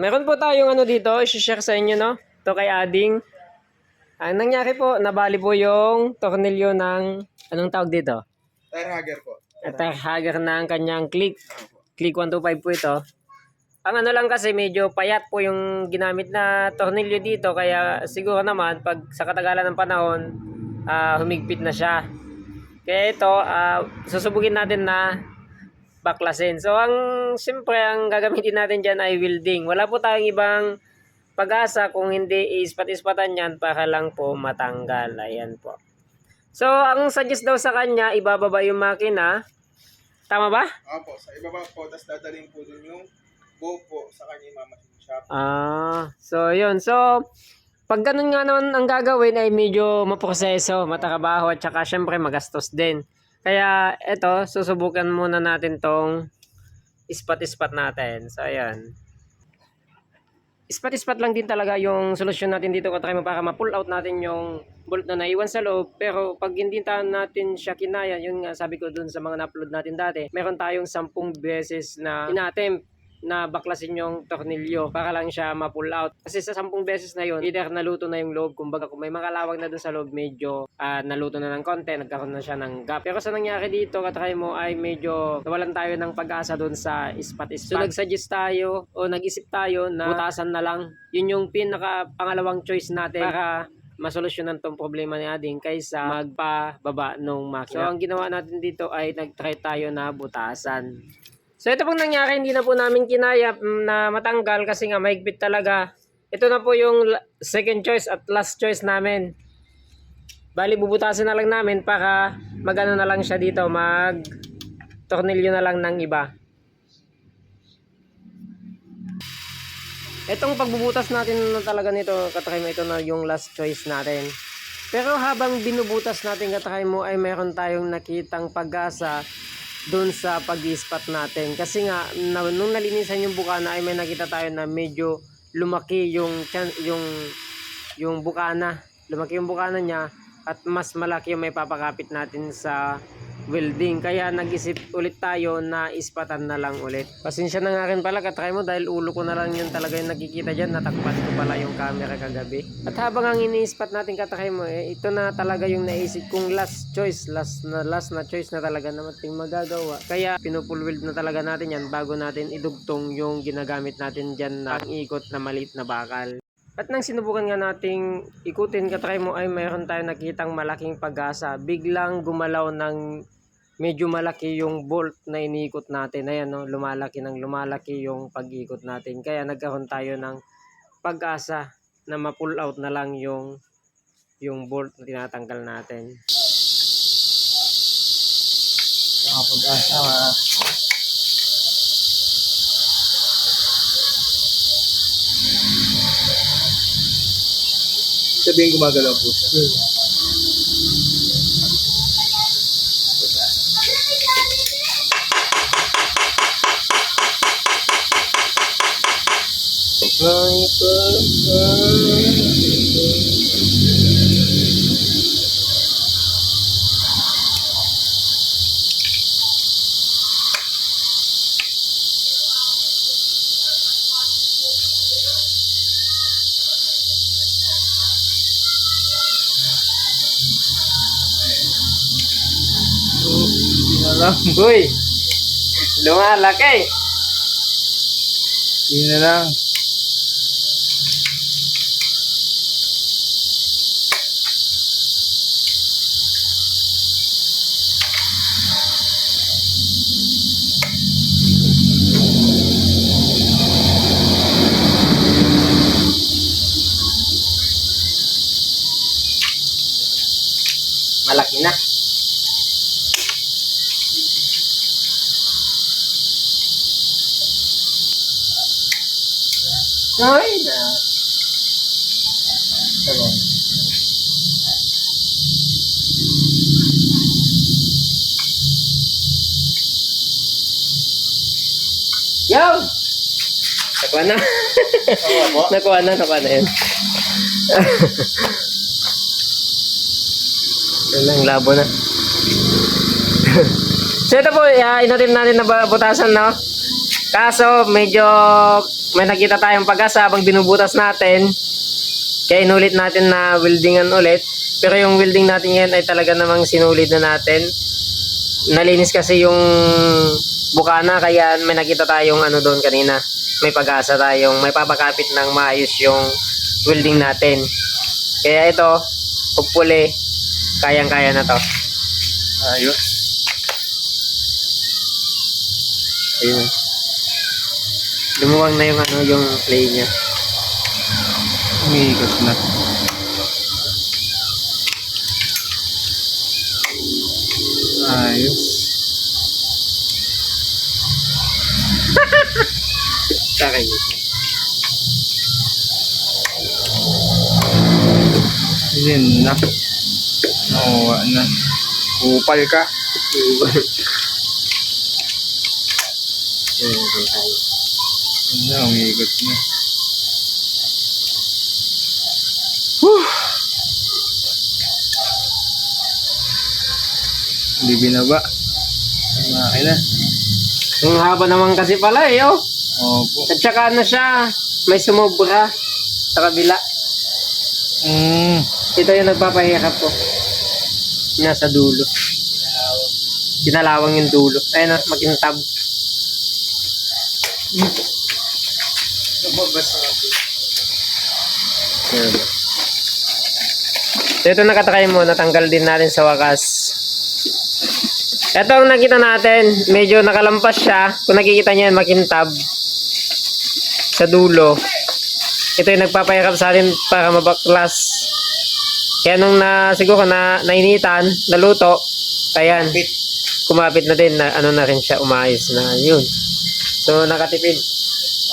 Meron po tayong ano dito, i-share sa inyo, no? Ito kay Ading. Ang nangyari po, nabali po yung tornilyo ng, anong tawag dito? Tire hugger po. At hagar ng kanyang click. Click 125 po ito. Ang ano lang kasi medyo payat po yung ginamit na tornilyo dito kaya siguro naman pag sa katagalan ng panahon ah, humigpit na siya. Kaya ito ah, susubukin natin na baklasin. So ang siyempre ang gagamitin natin diyan ay welding. Wala po tayong ibang pag-asa kung hindi ispat-ispatan yan para lang po matanggal. Ayan po. So ang suggest daw sa kanya ibababa yung makina. Tama ba? Opo, sa ibaba po, tapos dadalhin po dun yung buo po sa kanyang mamasin shop. Ah, so yun. So, pag ganun nga naman ang gagawin ay medyo maproseso, matakabaho at saka syempre magastos din. Kaya eto, susubukan muna natin tong ispat-ispat natin. So, ayan. Ispat-ispat lang din talaga yung solusyon natin dito katry mo para ma-pull out natin yung bolt na naiwan sa loob. Pero pag hindi natin siya kinaya, yun nga sabi ko dun sa mga na-upload natin dati, meron tayong sampung beses na inattempt na baklasin yung tornilyo para lang siya ma-pull out. Kasi sa sampung beses na yun, either naluto na yung loob, kumbaga kung may makalawag na dun sa loob, medyo ah, naluto na ng konti, nagkaroon na siya ng gap. Pero sa nangyari dito, katry mo ay medyo nawalan tayo ng pag-asa dun sa ispat-ispat. So nag-suggest tayo o nag-isip tayo na butasan na lang. Yun yung pinaka pangalawang choice natin para masolusyonan tong problema ni Ading kaysa magpababa nung makina. So ang ginawa natin dito ay nag-try tayo na butasan. So ito pong nangyari, hindi na po namin kinaya mm, na matanggal kasi nga mahigpit talaga. Ito na po yung second choice at last choice namin. Bali, bubutasin na lang namin para magano na lang siya dito, mag tornilyo na lang ng iba. Itong pagbubutas natin na talaga nito, katry mo, ito na yung last choice natin. Pero habang binubutas natin katry mo ay meron tayong nakitang pag-asa doon sa pag-ispat natin. Kasi nga, na, nung nalinisan yung bukana ay may nakita tayo na medyo lumaki yung, yung, yung bukana. Lumaki yung bukana niya at mas malaki yung may papakapit natin sa welding. Kaya nag-isip ulit tayo na ispatan na lang ulit. Pasensya na nga rin pala katry mo dahil ulo ko na lang yun talaga yung nakikita dyan. Natakpan ko pala yung camera kagabi. At habang ang ini-ispat natin katry mo, eh, ito na talaga yung naisip kong last choice. Last na, last na choice na talaga na mating magagawa. Kaya pinupull weld na talaga natin yan bago natin idugtong yung ginagamit natin dyan na ikot na maliit na bakal. At nang sinubukan nga nating ikutin katry mo ay mayroon tayong nakitang malaking pag-asa. Biglang gumalaw ng medyo malaki yung bolt na iniikot natin. Ayan, no? lumalaki ng lumalaki yung pag-ikot natin. Kaya nagkaroon tayo ng pag-asa na ma-pull out na lang yung yung bolt na tinatanggal natin. Mga pag-asa, mga Sabihin gumagalaw po siya. May Hindi na lang. Uy! Lumalaki! Hindi na lang. Malaki na. Ay na. Ano? Yo! Nakuha na. Nakuha na, nakuha na yun. Yun ang labo na. so ito po, uh, inatim natin na butasan, no? Kaso, medyo may nakita tayong pag-asa habang binubutas natin. Kaya inulit natin na weldingan ulit. Pero yung welding natin ngayon ay talaga namang sinulid na natin. Nalinis kasi yung bukana kaya may nakita tayong ano doon kanina. May pag-asa tayong may papakapit ng maayos yung welding natin. Kaya ito, hopefully, kayang-kaya na to. Ayos. Ayun. Lumuwang na yung ano yung play niya. Umiikot na. Ayos. Sakay. Yun na. Nakuha na. Kupal ka. Tayo. Yun na, na. Hindi binaba. Kumain na. Ang haba naman kasi pala eh, oh. Opo. At saka ano siya, may sumobra sa kabila. Mm. Ito yung nagpapahirap ko. Nasa dulo. Kinalawang yung dulo. Ayun na, makintab. Ako. So ito nakatakay mo, natanggal din natin sa wakas. Ito ang nakita natin, medyo nakalampas siya. Kung nakikita niyo yan, makintab. Sa dulo. Ito yung nagpapahirap sa atin para mabaklas. Kaya nung na, siguro na, nainitan, naluto, ayan, kumapit na din na ano na rin siya, umayos na yun. So nakatipid.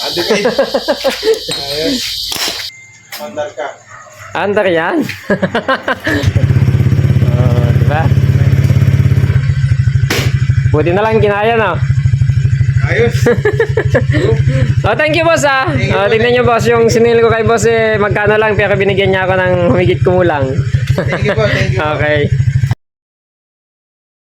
Adipin. Ayos. Mandar ka. Under yan. oh, diba? Buti na lang kinaya na. Ayos. Oh, thank you boss ah. Thank you, Oh, tingnan niyo boss, yung sinil ko kay boss eh magkano lang pero binigyan niya ako ng humigit kumulang. Thank you po, thank you po. okay.